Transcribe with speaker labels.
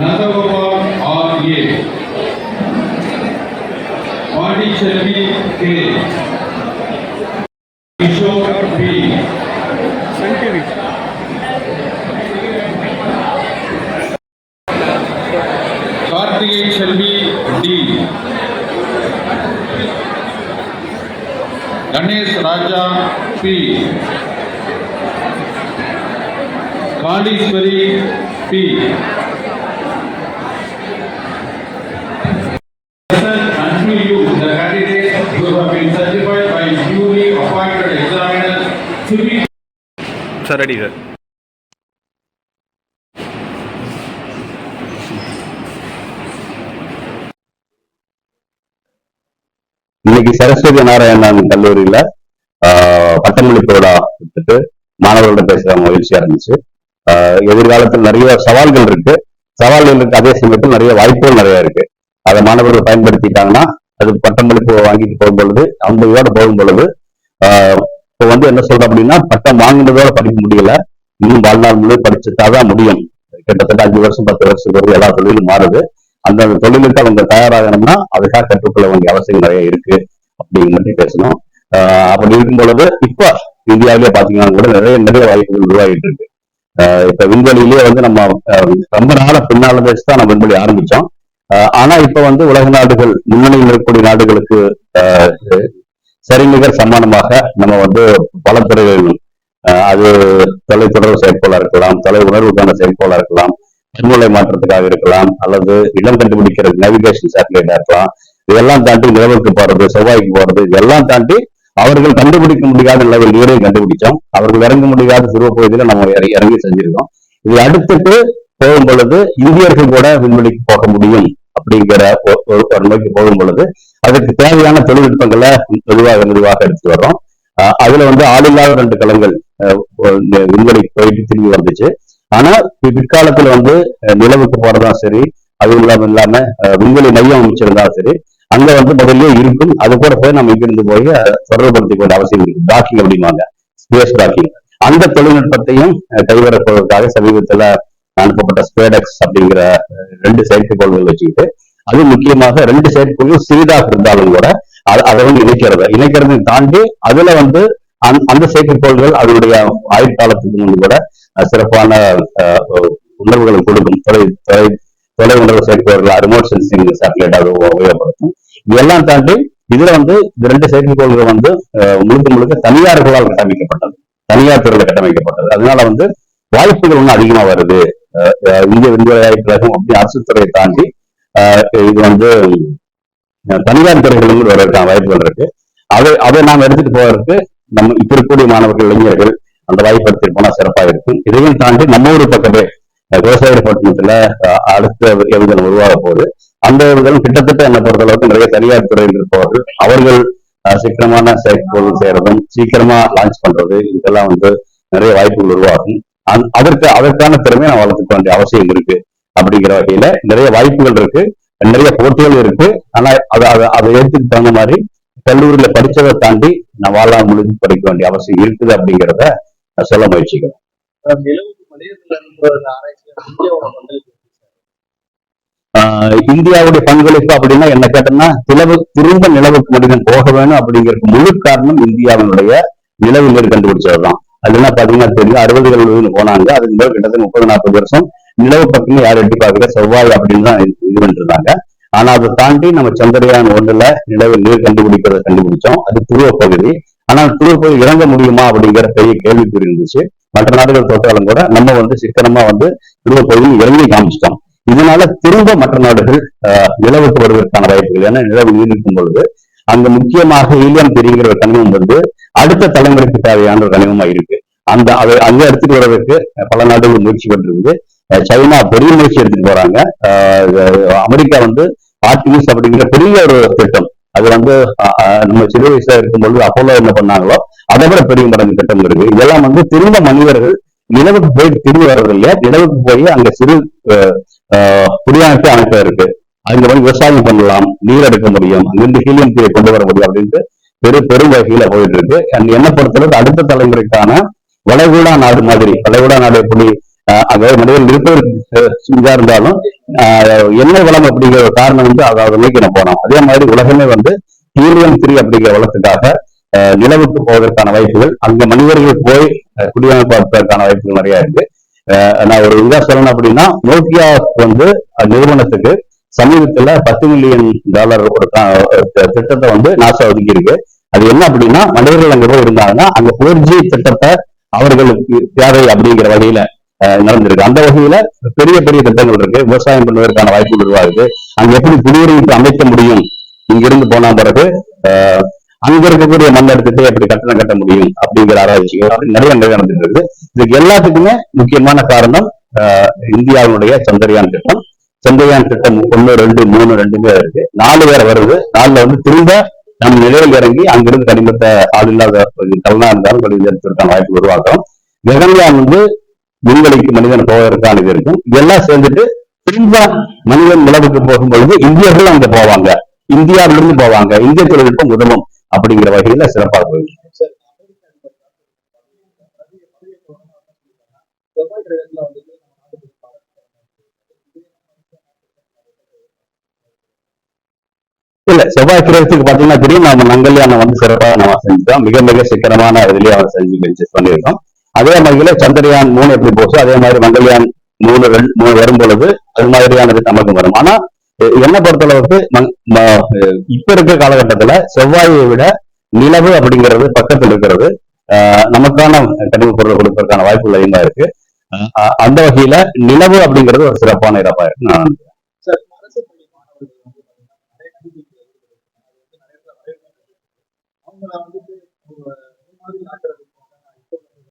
Speaker 1: नंदगोपाल और ये पांडिचेरी के किशोर भी Karthikeya Chalvi D. Ganesh Raja P. To be
Speaker 2: sir ready sir
Speaker 3: இன்னைக்கு சரஸ்வதி நாராயணன் கல்லூரியில பட்டமளிப்பு விழா மாணவர்களோட பேசுற மகிழ்ச்சியா இருந்துச்சு. எதிர்காலத்தில் நிறைய சவால்கள் இருக்கு. சவால்கள் இருக்கு அதே சமயத்தில் நிறைய வாய்ப்புகள் நிறைய இருக்கு. அதை மாணவர்கள் பயன்படுத்திட்டாங்கன்னா அது பட்டமளிப்பு வாங்கிட்டு போகும் பொழுது அந்த இதோட போகும் பொழுது ஆஹ், இப்போ வந்து என்ன சொல்றோம் அப்படின்னா பட்டம் வாங்கினதோட படிக்க முடியல. இன்னும் வாழ்நாள் முழு படிச்சுட்டாதான் முடியும். கிட்டத்தட்ட அஞ்சு வருஷம் பத்து வருஷம் வரை எல்லா தொழிலும் மாறுது. அந்த தொழிலுக்கு அவங்க தயாராகணும்னா அதுக்காக கற்றுக்கொள்ள வேண்டிய அவசியம் நிறைய இருக்கு அப்படிங்கிற மாதிரி பேசணும். ஆஹ் அப்படி இருக்கும் பொழுது இப்ப இந்தியாவிலேயே பாத்தீங்கன்னா கூட நிறைய நிறைய வாய்ப்புகள் உருவாகிட்டு இருக்கு. இப்ப விண்வெளியிலேயே வந்து நம்ம ரொம்ப நாள பின்னால வச்சு தான் நம்ம விண்வெளி ஆரம்பிச்சோம். ஆஹ் ஆனா இப்ப வந்து உலக நாடுகள் முன்னணியில் இருக்கக்கூடிய நாடுகளுக்கு ஆஹ் சரிநிகர் சமானமாக நம்ம வந்து பல துறைகளில் ஆஹ் அது தொலைத்தொடர்பு செயற்கோளா இருக்கலாம் தொலை உணர்வுக்கான செயற்கோளா இருக்கலாம் சூழ்நிலை மாற்றத்துக்காக இருக்கலாம் அல்லது இடம் கண்டுபிடிக்கிற நேவிகேஷன் சேட்டலைட்டா இருக்கலாம் இதெல்லாம் தாண்டி நிலவுக்கு போறது செவ்வாய்க்கு போறது இதெல்லாம் தாண்டி அவர்கள் கண்டுபிடிக்க முடியாத நிலவில் நீரையும் கண்டுபிடிச்சோம். அவர்கள் இறங்க முடியாத சிறுவ பகுதியில நம்ம இறங்கி செஞ்சிருக்கோம். இது அடுத்துட்டு போகும் பொழுது இந்தியர்கள் கூட விண்வெளிக்கு போக முடியும் அப்படிங்கிற ஒரு நோக்கி போகும் பொழுது அதுக்கு தேவையான தொழில்நுட்பங்களை மெதுவாக மெதுவாக எடுத்து வர்றோம். அஹ் அதுல வந்து ஆளில்லாத ரெண்டு களங்கள் அஹ் விண்வெளிக்கு போயிட்டு திரும்பி வந்துச்சு. ஆனா பிற்காலத்துல வந்து நிலவுக்கு போறதா சரி அது இல்லாம இல்லாம விண்வெளி மையம் அமைச்சிருந்தா சரி அங்க வந்து முதல்ல இருக்கும். அது கூட போய் நம்ம இங்கிருந்து போய் தொடர்புபடுத்திக்க தொடர்புபடுத்திக் அவசியம் இருக்கு டாக்கிங் அப்படிம்பாங்க. ஸ்பேஸ் டாக்கிங் அந்த தொழில்நுட்பத்தையும் அஹ், சமீபத்துல அனுப்பப்பட்ட ஸ்பேடக்ஸ் அப்படிங்கிற ரெண்டு செயற்கைக்கோள்கள் வச்சுக்கிட்டு அது முக்கியமாக ரெண்டு செயற்கைக்கோள்கள் சிறிதாக இருந்தாலும் கூட அதை வந்து இணைக்கிறது. இணைக்கிறதை தாண்டி அதுல வந்து அந்த- அந்த செயற்கைக்கோள்கள் அதனுடைய ஆயுட்காலத்துக்கு முன்பு கூட சிறப்பான உணர்வுகளை கொடுக்கும். தொலை தொலை தொலை உணர்வு செயற்கைக்கோள்கள் ரிமோட் சென்சிங் சேட்டலைட் அது உபயோகப்படுத்தும். இதெல்லாம் தாண்டி இதுல வந்து இந்த ரெண்டு செயற்கைக்கோள்கள் வந்து முழுக்க முழுக்க தனியார்களால் கட்டமைக்கப்பட்டது. தனியார் துறையில கட்டமைக்கப்பட்டது. அதனால வந்து வாய்ப்புகள் இன்னும் அதிகமா வருது. இந்திய விண்வெளி ஆய்வு கழகம் அப்படி அரசு துறையை தாண்டி அஹ், இது வந்து அஹ், தனியார் துறைகளும் வருவதற்கான வாய்ப்புகள் இருக்கு. அதை அதை நாம் எடுத்துட்டு போவதற்கு நம்ம இப்ப இருக்கக்கூடிய மாணவர்கள் இளைஞர்கள் அந்த வாய்ப்பு எடுத்துட்டு போனா சிறப்பா இருக்கும். இதையும் தாண்டி நம்ம ஊர் பக்கமே விவசாய பட்டணத்துல அடுத்த ஏவுகணை உருவாக போகுது. அந்த ஏவுகணை கிட்டத்தட்ட என்ன பொறுத்த அளவுக்கு நிறைய தனியார் துறையில் இருப்பவர்கள். அவர்கள் சீக்கிரமான செயற்கைக்கோள் செய்யறதும் சீக்கிரமா லான்ச் பண்றது இதெல்லாம் வந்து நிறைய வாய்ப்புகள் உருவாகும். அதற்கு அதற்கான திறமையை நான் வளர்த்துக்க வேண்டிய அவசியம் இருக்கு அப்படிங்கிற வகையில நிறைய வாய்ப்புகள் இருக்கு. நிறைய போட்டிகள் இருக்கு. ஆனா அதை அதை அதை ஏற்றுக்கு தகுந்த மாதிரி கல்லூரியில படிச்சதை தாண்டி நான் வாழா முழுது படிக்க வேண்டிய அவசியம் இருக்குது அப்படிங்கிறத நான் சொல்ல முயற்சிக்கிறேன். இந்தியாவுடைய பங்களிப்பு அப்படின்னா என்ன கேட்டோம்னா திலவு திரும்ப நிலவுக்கு மனிதன் போக வேணும் அப்படிங்கிறதுக்கு முழு காரணம் இந்தியாவினுடைய நிலவு நீர் கண்டுபிடிச்சதுதான். அது என்ன பாத்தீங்கன்னா தெரியும். அறுபதுகள் போனாங்க. அதுக்கு மேல கிட்டத்தட்ட முப்பது நாற்பது வருஷம் நிலவு பக்கமே யார் எட்டி பார்க்கல? செவ்வாய் அப்படின்னு தான் இது பண்ணிருந்தாங்க. பண்ணிட்டு இருந்தாங்க ஆனா அதை தாண்டி நம்ம சந்திரயான் ஒன்றுல நிலவு நீர் கண்டுபிடிக்கிறத கண்டுபிடிச்சோம். அது துருவ பகுதி. ஆனா துருவ பகுதி இறங்க முடியுமா அப்படிங்கிற பெரிய கேள்விக்குறி இருந்துச்சு. மற்ற நாடுகள் தோற்றாலும் கூட நம்ம வந்து சிக்கனமா வந்து துருவ பகுதியில் இறங்கி காமிச்சிட்டோம். இதனால திரும்ப மற்ற நாடுகள் ஆஹ், நிலவுக்கு வருவதற்கான வாய்ப்புகள். ஏன்னா நிலவு நீடிக்கும் பொழுது அங்க முக்கியமாக ஈலியம் தெரிகிற ஒரு கனிமம் வந்து அடுத்த தலைமுறைக்கு தேவையான ஒரு கனிமமா இருக்கு. அந்த அதை அங்க எடுத்துட்டு வர்றதுக்கு பல நாடுகள் முயற்சி பண்றது சைனா பெரிய முயற்சி எடுத்துட்டு போறாங்க. ஆஹ் அமெரிக்கா வந்து ஆர்டிமிஸ் அப்படிங்கிற பெரிய ஒரு திட்டம். அது வந்து நம்ம சிறு வயசுல இருக்கும்பொழுது அப்போலோ என்ன பண்ணாங்களோ அதை விட பெரிய மடங்கு திட்டம் இருக்கு இதெல்லாம் வந்து திரும்ப மனிதர்கள் நிலவுக்கு போய் திரும்பி வர்றது இல்லையா நிலவுக்கு போய் அங்க சிறு அஹ், குடியமைப்பு அமைப்பு இருக்கு அங்க வந்து விவசாயம் பண்ணலாம் நீர் எடுக்க முடியும் அங்கிருந்து ஹீலியம் தீரை கொண்டு வர முடியும் அப்படின்ட்டு பெரு பெரும் வகையில போயிட்டு இருக்கு And என்னை பொறுத்தளவுக்கு அடுத்த தலைமுறைக்கான வளைகுடா நாடு மாதிரி வளைகுடா நாடு எப்படி அதாவது மனிதர்கள் இருப்பதற்கு இருந்தாலும் ஆஹ் எண்ணெய் வளம் அப்படிங்கிற ஒரு காரணம் வந்து அதாவது நோக்கி நம்ம போனோம் அதே மாதிரி உலகமே வந்து ஹீலியம் த்ரீ அப்படிங்கிற வளத்துக்காக நிலவுக்கு போவதற்கான வாய்ப்புகள் அங்க மனிதர்கள் போய் குடியமைப்பதற்கான வாய்ப்புகள் நிறைய இருக்கு. நான் ஒரு இதா சொல்லணும் அப்படின்னா நோக்கியா வந்து அந்நிறுவனத்துக்கு சமீபத்துல பத்து மில்லியன் டாலர் ஒரு திட்டத்தை வந்து நாசா ஒதுக்கி இருக்கு அது என்ன அப்படின்னா மனிதர்கள் அங்க போய் இருந்தாங்கன்னா அங்க போர் ஜி திட்டத்தை அவர்களுக்கு தேவை அப்படிங்கிற வகையில நடந்திருக்கு. அந்த வகையில பெரிய பெரிய திட்டங்கள் இருக்கு. விவசாயம் பண்ணுவதற்கான வாய்ப்புகள் உருவாகுது. அங்க எப்படி குடியுரிமைக்கு அமைக்க முடியும்? இங்கிருந்து போன பிறகு ஆஹ் அங்க இருக்கக்கூடிய மண் எடுத்துட்டு எப்படி கட்டணம் கட்ட முடியும் அப்படிங்கிற ஆராய்ச்சிகள் நிறைய நிறைய நடந்துட்டு இருக்கு. இதுக்கு எல்லாத்துக்குமே முக்கியமான காரணம் ஆஹ் இந்தியாவினுடைய சந்திரயான் திட்டம். சந்திரயான் திட்டம் ஒன்னு ரெண்டு மூணு ரெண்டுமே இருக்கு. நாலு பேர் வருது. நாலுல வந்து திரும்ப நம்ம நிலையில் இறங்கி அங்கிருந்து தனிமத்த ஆள் இல்லாத கலனா இருந்தாலும் கடிதத்திற்கான வாய்ப்பு உருவாக்கும் ககன்யான் வந்து விண்வெளிக்கு மனிதன் போவதற்கான இது இருக்கும். இதெல்லாம் சேர்ந்துட்டு திரும்ப மனிதன் உழவுக்கு போகும் பொழுது இந்தியர்கள் அங்க போவாங்க. இந்தியாவிலிருந்து போவாங்க. இந்திய தொழில்நுட்பம் உதவும். அப்படிங்கிற வகையில சிறப்பாக
Speaker 4: வந்து
Speaker 3: இல்ல செவ்வாய் கிரகத்துக்கு பாத்தீங்கன்னா தெரியும் நம்ம மங்கல்யானம் வந்து சிறப்பாக நம்ம செஞ்சுட்டோம். மிக மிக சிக்கனமான இதுலயே அவர் செஞ்சு வச்சு பண்ணியிருக்கோம். அதே மாதிரில சந்திரயான் மூணு எப்படி போச்சோ அதே மாதிரி மங்கல்யான் மூணு மூணு வரும் பொழுது அது மாதிரியானது நமக்கு வரும். ஆனா என்ன பொறுத்தளவுக்கு அளவுக்கு இப்ப இருக்க காலகட்டத்துல செவ்வாயை விட நிலவு அப்படிங்கிறது பக்கத்தில் இருக்கிறது. ஆஹ் நமக்கான கனிம பொருள் கொடுப்பதற்கான வாய்ப்புகள் அதிகமா இருக்கு. அந்த வகையில நிலவு அப்படிங்கிறது ஒரு சிறப்பான இடப்பா இருக்கு. நான் நினைக்கிறேன்.